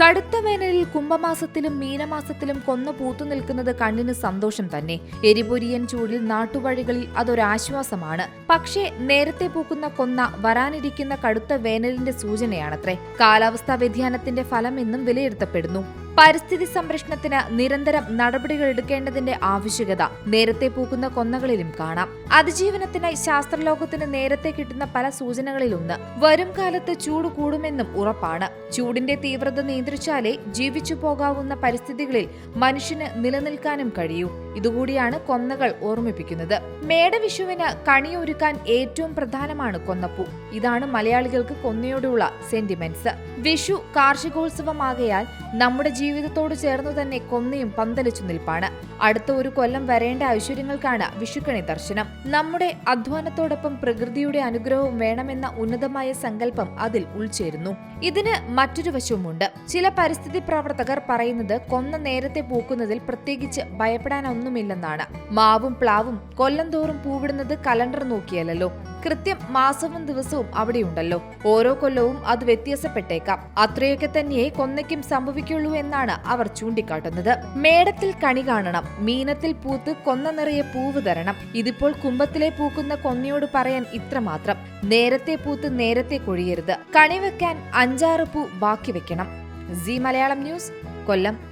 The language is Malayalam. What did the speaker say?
കടുത്ത വേനലിൽ കുംഭമാസത്തിലും മീനമാസത്തിലും കൊന്ന പൂത്തു നിൽക്കുന്നത് കണ്ണിന് സന്തോഷം തന്നെ. എരിപൊരിയൻ ചൂടിൽ നാട്ടുവഴികളിൽ അതൊരാശ്വാസമാണ്. പക്ഷേ നേരത്തെ പൂക്കുന്ന കൊന്ന വരാനിരിക്കുന്ന കടുത്ത വേനലിന്റെ സൂചനയാണത്രേ. കാലാവസ്ഥാ വ്യതിയാനത്തിന്റെ ഫലമെന്നും വിലയിരുത്തപ്പെടുന്നു. പരിസ്ഥിതി സംരക്ഷണത്തിന് നിരന്തരം നടപടികൾ എടുക്കേണ്ടതിന്റെ ആവശ്യകത നേരത്തെ പൂക്കുന്ന കൊന്നകളിലും കാണാം. അതിജീവനത്തിനായി ശാസ്ത്രലോകത്തിന് നേരത്തെ കിട്ടുന്ന പല സൂചനകളിലൊന്ന് വരും കാലത്ത് ചൂട് കൂടുമെന്നും ഉറപ്പാണ്. ചൂടിന്റെ തീവ്രത നിയന്ത്രിച്ചാലേ ജീവിച്ചു പോകാവുന്ന പരിസ്ഥിതികളിൽ മനുഷ്യന് നിലനിൽക്കാനും കഴിയൂ. ഇതുകൂടിയാണ് കൊന്നകൾ ഓർമ്മിപ്പിക്കുന്നത്. മേടവിഷുവിന് കണിയൊരുക്കാൻ ഏറ്റവും പ്രധാനമാണ് കൊന്നപ്പൂ. ഇതാണ് മലയാളികൾക്ക് കൊന്നയോടുള്ള സെന്റിമെന്റ്സ്. വിഷു കാർഷികോത്സവമാകയാൽ നമ്മുടെ ജീവിതത്തോട് ചേർന്നു തന്നെ കൊന്നയും പന്തലിച്ചു നിൽപ്പാണ്. അടുത്ത ഒരു കൊല്ലം വരേണ്ട ഐശ്വര്യങ്ങൾക്കാണ് വിഷുക്കണി ദർശനം. നമ്മുടെ അധ്വാനത്തോടൊപ്പം പ്രകൃതിയുടെ അനുഗ്രഹവും വേണമെന്ന ഉന്നതമായ സങ്കല്പം അതിൽ ഉൾച്ചേരുന്നു. ഇതിന് മറ്റൊരു വശവുമുണ്ട്. ചില പരിസ്ഥിതി പ്രവർത്തകർ പറയുന്നത് കൊന്ന നേരത്തെ പൂക്കുന്നതിൽ പ്രത്യേകിച്ച് ഭയപ്പെടാനൊന്നുമില്ലെന്നാണ് മാവും പ്ലാവും കൊല്ലം തോറും പൂവിടുന്നത് കലണ്ടർ നോക്കിയല്ലോ കൃത്യം മാസവും ദിവസവും അവിടെയുണ്ടല്ലോ. ഓരോ കൊല്ലവും അത് വ്യത്യാസപ്പെട്ടേക്കാം. അത്രയൊക്കെ തന്നെയേ കൊന്നയ്ക്കും സംഭവിക്കുള്ളൂ എന്നാണ് അവർ ചൂണ്ടിക്കാട്ടുന്നത്. മേടത്തിൽ കണി കാണണം. മീനത്തിൽ പൂത്ത് കൊന്ന നിറയെ പൂവ് തരണം. ഇതിപ്പോൾ കുംഭത്തിലെ പൂക്കുന്ന കൊന്നയോട് പറയാൻ ഇത്രമാത്രം നേരത്തെ പൂത്ത് നേരത്തെ കൊഴിയരുത്. കണി വെക്കാൻ അഞ്ചാറ് പൂ ബാക്കി വെക്കണം. C Malayalam news Kollam.